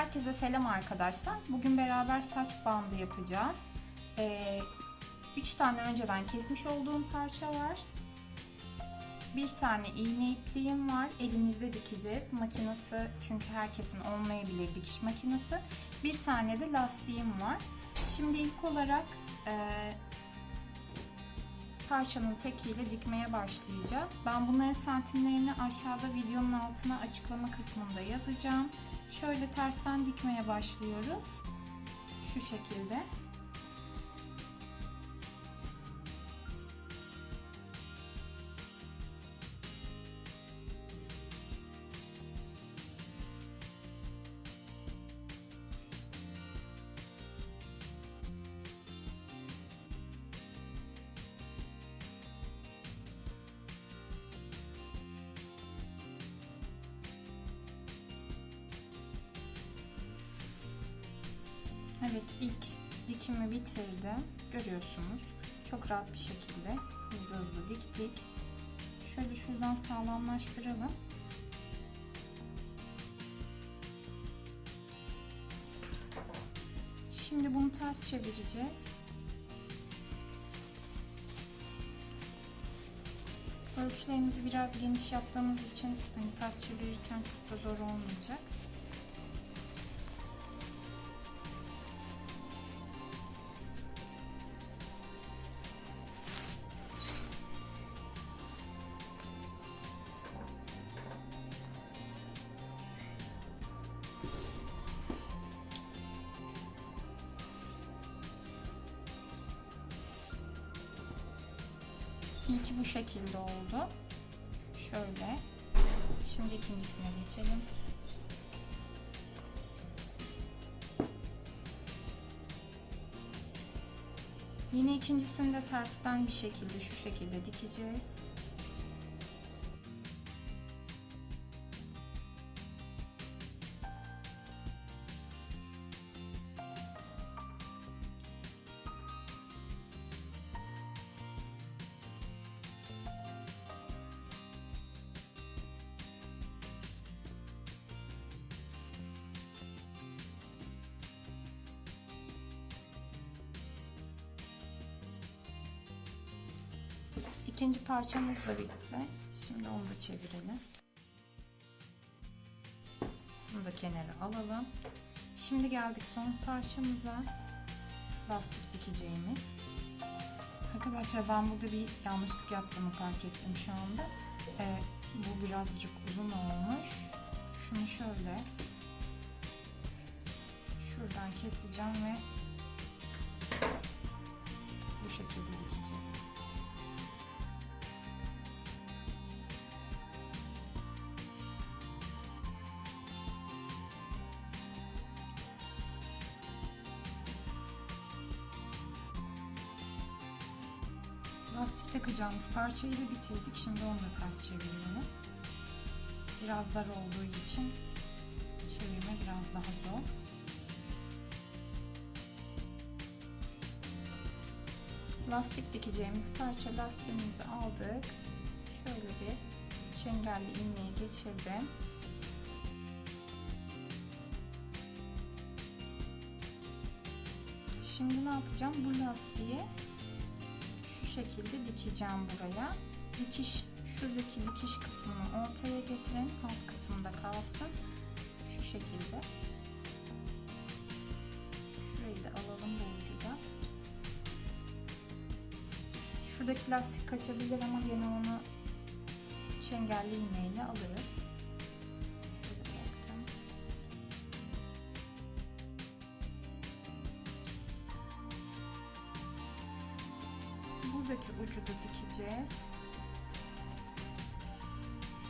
Herkese selam arkadaşlar. Bugün beraber saç bandı yapacağız. 3 tane önceden kesmiş olduğum parça var. Bir tane iğne ipliğim var. Elimizde dikeceğiz. Makinesi çünkü herkesin olmayabilir dikiş makinesi. Bir tane de lastiğim var. Şimdi ilk olarak e, parçanın tekiyle dikmeye başlayacağız. Ben bunların santimlerini aşağıda videonun altına açıklama kısmında yazacağım. Şöyle tersten dikmeye başlıyoruz. Şu şekilde. Evet ilk dikimi bitirdim. Görüyorsunuz. Çok rahat bir şekilde hızlı hızlı diktik. Şöyle şuradan sağlamlaştıralım. Şimdi bunu ters çevireceğiz. Ölçülerimizi biraz geniş yaptığımız için hani ters çevirirken çok da zor olmayacak. İlki bu şekilde oldu. Şöyle. Şimdi ikincisine geçelim. Yine ikincisini de tersten bir şekilde şu şekilde dikeceğiz. İkinci parçamız da bitti. Şimdi onu da çevirelim. Bunu da kenara alalım. Şimdi geldik son parçamıza. Lastik dikeceğimiz. Arkadaşlar ben burada bir yanlışlık yaptığımı fark ettim şu anda. Ee, bu birazcık uzun olmuş. Şunu şöyle şuradan keseceğim ve bu şekilde dikeceğiz. Lastik takacağımız parçayı da bitirdik. Şimdi onu da ters çevirelim. Biraz dar olduğu için çevirme biraz daha zor. Lastik dikeceğimiz parça lastiğimizi aldık. Şöyle bir çengelli iğneyi geçirdim. Şimdi ne yapacağım? Bu lastiği şekilde dikeceğim buraya. Dikiş şuradaki dikiş kısmını ortaya getirin. Alt kısımda kalsın. Şu şekilde. Şurayı da alalım bu ucu da. Şuradaki lastik kaçabilir ama gene onu çengelli iğneyle alırız. Ucu da dikeceğiz.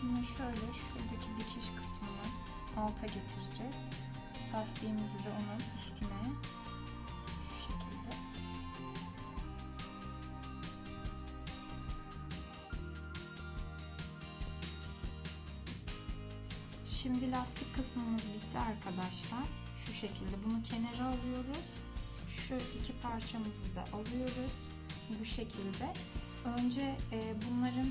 Yine şöyle şuradaki dikiş kısmını alta getireceğiz. Lastiğimizi de onun üstüne şu şekilde. Şimdi lastik kısmımız bitti arkadaşlar. Şu şekilde bunu kenara alıyoruz. Şu iki parçamızı da alıyoruz bu şekilde. Önce e, bunların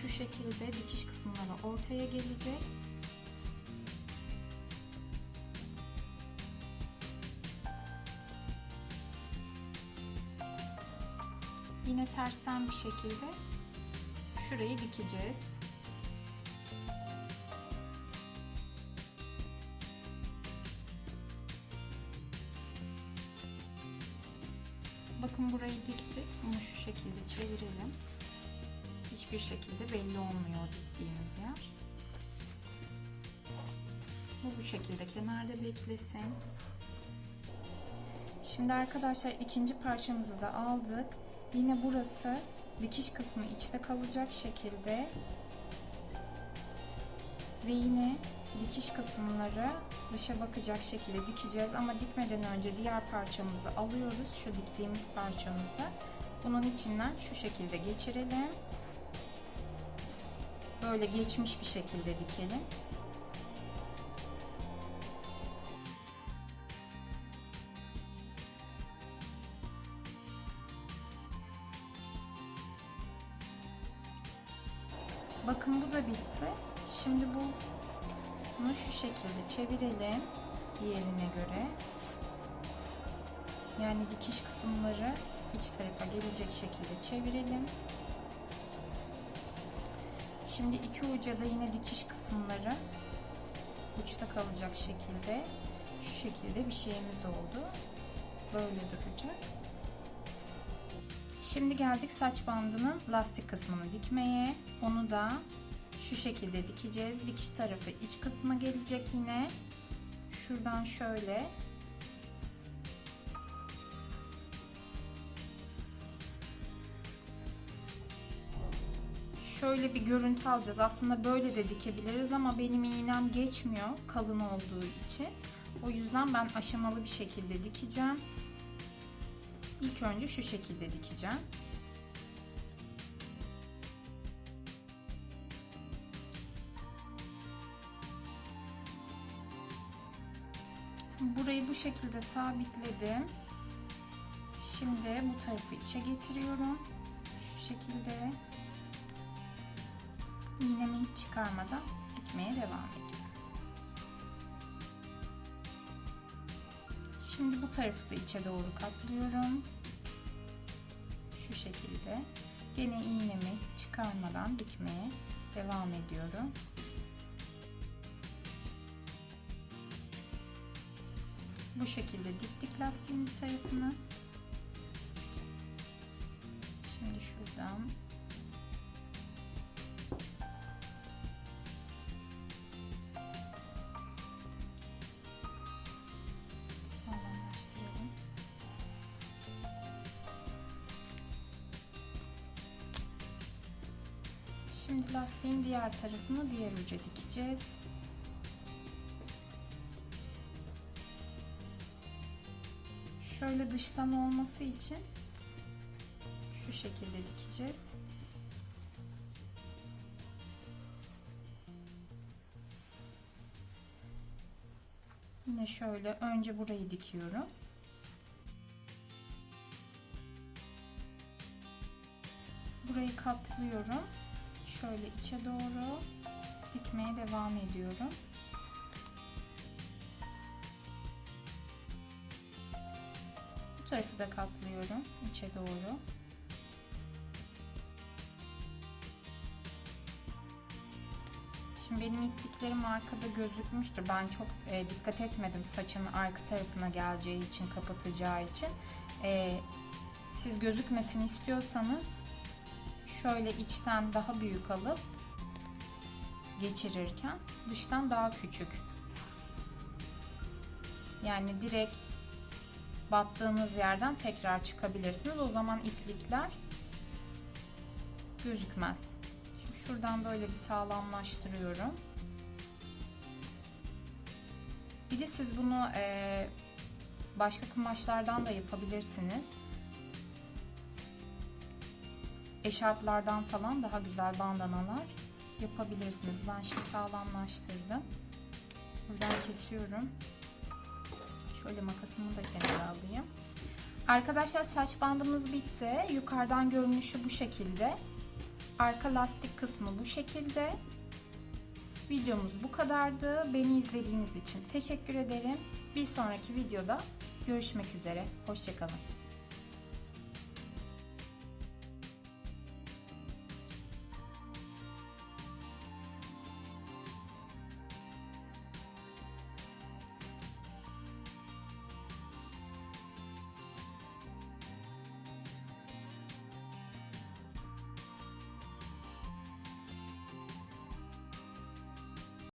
şu şekilde dikiş kısımları ortaya gelecek. Yine tersten bir şekilde şurayı dikeceğiz. Bakın burayı diktik. Bunu şu şekilde çevirelim. Hiçbir şekilde belli olmuyor diktiğimiz yer. Bu bu şekilde kenarda beklesin. Şimdi arkadaşlar ikinci parçamızı da aldık. Yine burası dikiş kısmı içte kalacak şekilde ve yine dikiş kısımları dışa bakacak şekilde dikeceğiz ama dikmeden önce diğer parçamızı alıyoruz şu diktiğimiz parçamızı. Bunun içinden şu şekilde geçirelim. Böyle geçmiş bir şekilde dikelim. Bakın bu da bitti. Şimdi bu bunu şu şekilde çevirelim diğerine göre. Yani dikiş kısımları iç tarafa gelecek şekilde çevirelim. Şimdi iki uca da yine dikiş kısımları uçta kalacak şekilde şu şekilde bir şeyimiz oldu. Böyle duracak. Şimdi geldik saç bandının lastik kısmını dikmeye. Onu da şu şekilde dikeceğiz. Dikiş tarafı iç kısma gelecek yine. Şuradan şöyle şöyle bir görüntü alacağız. Aslında böyle de dikebiliriz ama benim iğnem geçmiyor kalın olduğu için. O yüzden ben aşamalı bir şekilde dikeceğim. İlk önce şu şekilde dikeceğim. Burayı bu şekilde sabitledim. Şimdi bu tarafı içe getiriyorum. Şu şekilde iğnemi hiç çıkarmadan dikmeye devam ediyorum. Şimdi bu tarafı da içe doğru katlıyorum. Şu şekilde. Gene iğnemi çıkarmadan dikmeye devam ediyorum. Bu şekilde diktik lastiğin bir tarafını. Şimdi şuradan. Şimdi lastiğin diğer tarafını diğer uca dikeceğiz. Şöyle dıştan olması için şu şekilde dikeceğiz. Yine şöyle önce burayı dikiyorum. Burayı katlıyorum. Şöyle içe doğru dikmeye devam ediyorum. Tarafı da katlıyorum içe doğru. Şimdi benim ipliklerim arkada gözükmüştür. Ben çok e, dikkat etmedim saçın arka tarafına geleceği için, kapatacağı için. E, siz gözükmesini istiyorsanız şöyle içten daha büyük alıp geçirirken dıştan daha küçük. Yani direkt battığınız yerden tekrar çıkabilirsiniz. O zaman iplikler gözükmez. Şimdi şuradan böyle bir sağlamlaştırıyorum. Bir de siz bunu e, başka kumaşlardan da yapabilirsiniz. Eşarplardan falan daha güzel bandanalar yapabilirsiniz. Ben şimdi sağlamlaştırdım. Buradan kesiyorum. Şöyle makasımı da kenara alayım. Arkadaşlar saç bandımız bitti. Yukarıdan görünüşü bu şekilde. Arka lastik kısmı bu şekilde. Videomuz bu kadardı. Beni izlediğiniz için teşekkür ederim. Bir sonraki videoda görüşmek üzere. Hoşçakalın.